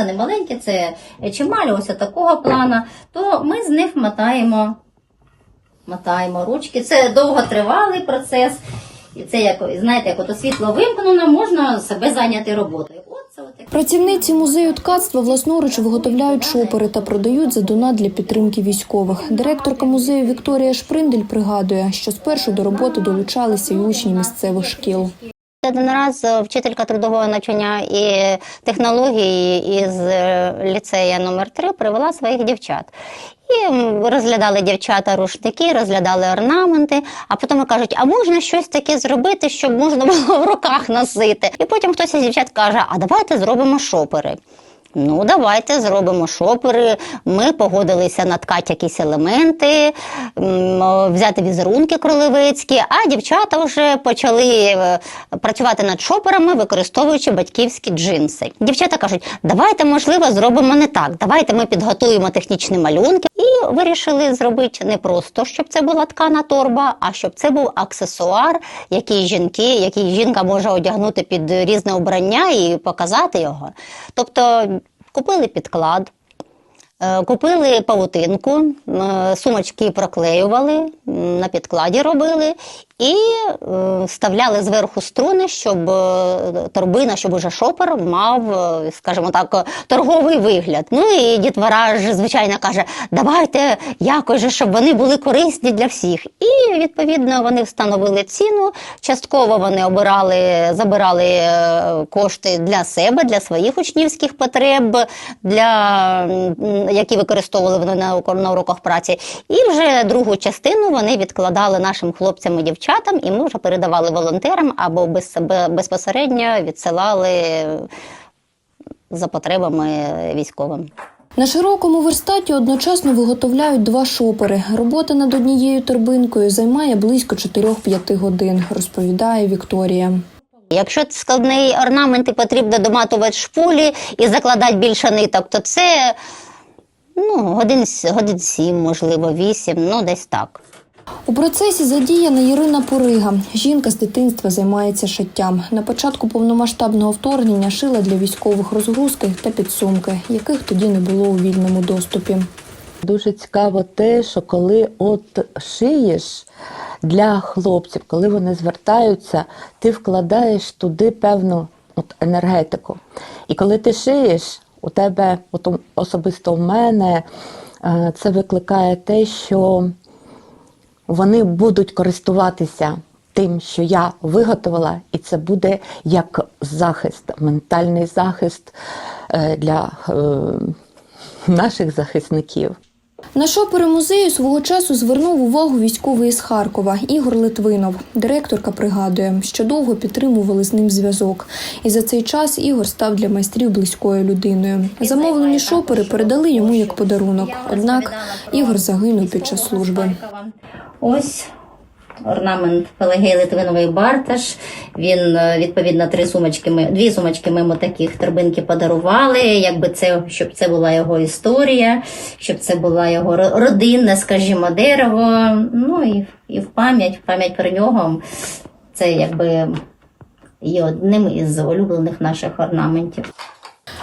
це не маленькі, це чималі, ось такого плана, то ми з них мотаємо, мотаємо ручки. Це довготривалий процес. І це як, знаєте, як ото світло вимкнено, можна себе зайняти роботою. Працівниці музею ткацтва власноруч виготовляють шопери та продають за донат для підтримки військових. Директорка музею Вікторія Шприндель пригадує, що спершу до роботи долучалися й учні місцевих шкіл. Один раз е, вчителька трудового навчання і технології із е, ліцея номер 3 привела своїх дівчат. І розглядали дівчата рушники, розглядали орнаменти, а потім кажуть, а можна щось таке зробити, щоб можна було в руках носити. І потім хтось із дівчат каже, а давайте зробимо шопери. Ну, давайте зробимо шопери. Ми погодилися наткати якісь елементи, взяти візерунки кролевицькі, а дівчата вже почали е, працювати над шоперами, використовуючи батьківські джинси. Дівчата кажуть, давайте, можливо, зробимо не так. Давайте ми підготуємо технічні малюнки і вирішили зробити не просто, щоб це була ткана торба, а щоб це був аксесуар, який жінки, який жінка може одягнути під різне обрання і показати його. Тобто купили підклад. Е, Купили павутинку, е, сумочки проклеювали, на підкладі робили і е, вставляли зверху струни, щоб торбина, щоб уже шопер мав, скажімо так, торговий вигляд. Ну і дітвора ж, звичайно, каже: давайте якось, щоб вони були корисні для всіх. І відповідно вони встановили ціну. Частково вони обирали, забирали кошти для себе, для своїх учнівських потреб, для які використовували вони на, на уроках праці. І вже другу частину вони відкладали нашим хлопцям і дівчатам, і ми вже передавали волонтерам або без безпосередньо відсилали за потребами військовим. На широкому верстаті одночасно виготовляють два шопери. Робота над однією торбинкою займає близько 4-5 годин, розповідає Вікторія. Якщо складний орнамент і потрібно доматувати шпулі і закладати більше ниток, то це ну, годин, годин сім, можливо, вісім, ну десь так. У процесі задіяна Ірина Порига. Жінка з дитинства займається шиттям. На початку повномасштабного вторгнення шила для військових розгрузки та підсумки, яких тоді не було у вільному доступі. Дуже цікаво те, що коли от шиєш для хлопців, коли вони звертаються, ти вкладаєш туди певну от енергетику. І коли ти шиєш, у тебе, от особисто в мене, е, це викликає те, що вони будуть користуватися тим, що я виготовила, і це буде як захист, ментальний захист е, для е, наших захисників. На шопери музею свого часу звернув увагу військовий із Харкова Ігор Литвинов. Директорка пригадує, що довго підтримували з ним зв'язок. І за цей час Ігор став для майстрів близькою людиною. Замовлені шопери передали йому як подарунок. Однак Ігор загинув під час служби. Ось орнамент Пелагеї Литвинової Барташ. Він е, відповідно три сумочки. Ми дві сумочки мимо таких торбинки подарували. Якби це щоб це була його історія, щоб це була його родинне, скажімо, дерево. Ну і, і в пам'ять, в пам'ять про нього. Це якби є одним із улюблених наших орнаментів.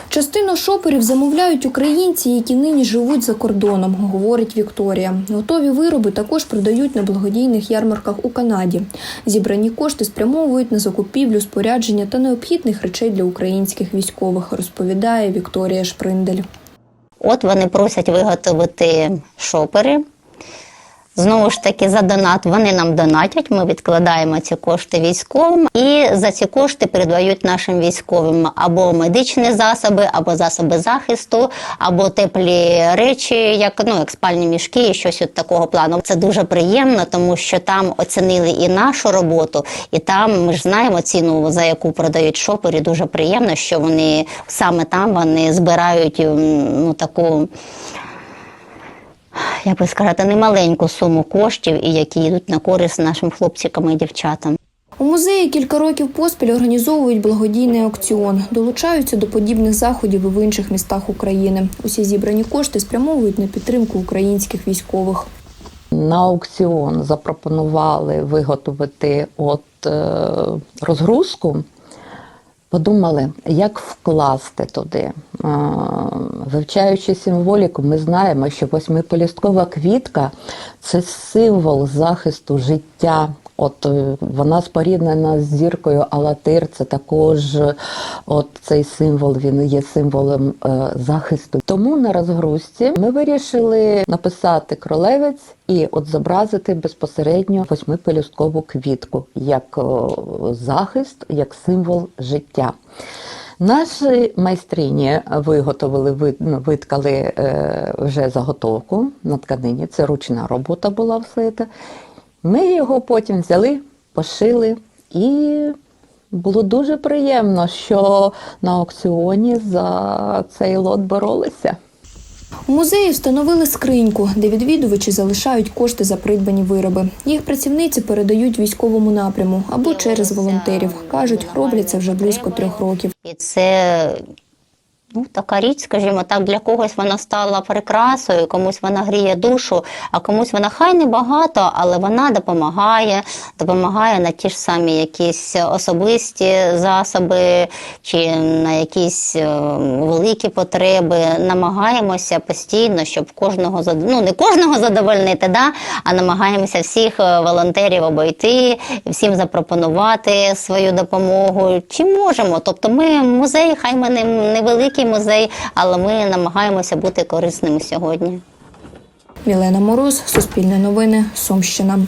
Частину шоперів замовляють українці, які нині живуть за кордоном, говорить Вікторія. Готові вироби також продають на благодійних ярмарках у Канаді. Зібрані кошти спрямовують на закупівлю спорядження та необхідних речей для українських військових, розповідає Вікторія Шприндель. От вони просять виготовити шопери. Знову ж таки, за донат вони нам донатять. Ми відкладаємо ці кошти військовим, і за ці кошти передають нашим військовим або медичні засоби, або засоби захисту, або теплі речі, як ну як спальні мішки, і щось от такого плану. Це дуже приємно, тому що там оцінили і нашу роботу, і там ми ж знаємо ціну, за яку продають шопери. Дуже приємно, що вони саме там вони збирають ну таку як би сказати, немаленьку суму коштів, і які йдуть на користь нашим хлопчикам і дівчатам. У музеї кілька років поспіль організовують благодійний аукціон, долучаються до подібних заходів і в інших містах України. Усі зібрані кошти спрямовують на підтримку українських військових. На аукціон запропонували виготовити от е, розгрузку. Подумали, як вкласти туди. Вивчаючи символіку, ми знаємо, що восьмиполісткова квітка це символ захисту життя. От е, вона споріднена з зіркою Алатир. Це також е, от цей символ. Він є символом е, захисту. Тому на розгрузці ми вирішили написати кролевець і от зобразити безпосередньо восьмипелюсткову квітку як о, захист, як символ життя. Наші майстрині виготовили, ви- ну, виткали е, вже заготовку на тканині. Це ручна робота була все це. Ми його потім взяли, пошили, і було дуже приємно, що на аукціоні за цей лот боролися. У музеї встановили скриньку, де відвідувачі залишають кошти за придбані вироби. Їх працівниці передають військовому напряму або через волонтерів. кажуть, роблять це вже близько трьох років. І це ну, така річ, скажімо так, для когось вона стала прикрасою, комусь вона гріє душу, а комусь вона хай не багато, але вона допомагає, допомагає на ті ж самі якісь особисті засоби чи на якісь е, великі потреби. Намагаємося постійно, щоб кожного ну не кожного задовольнити, да? а намагаємося всіх е, волонтерів обійти, всім запропонувати свою допомогу. Чи можемо? Тобто, ми музей, хай ми не невеликий музей, але ми намагаємося бути корисними сьогодні. Мілена Мороз, Суспільне новини, Сумщина.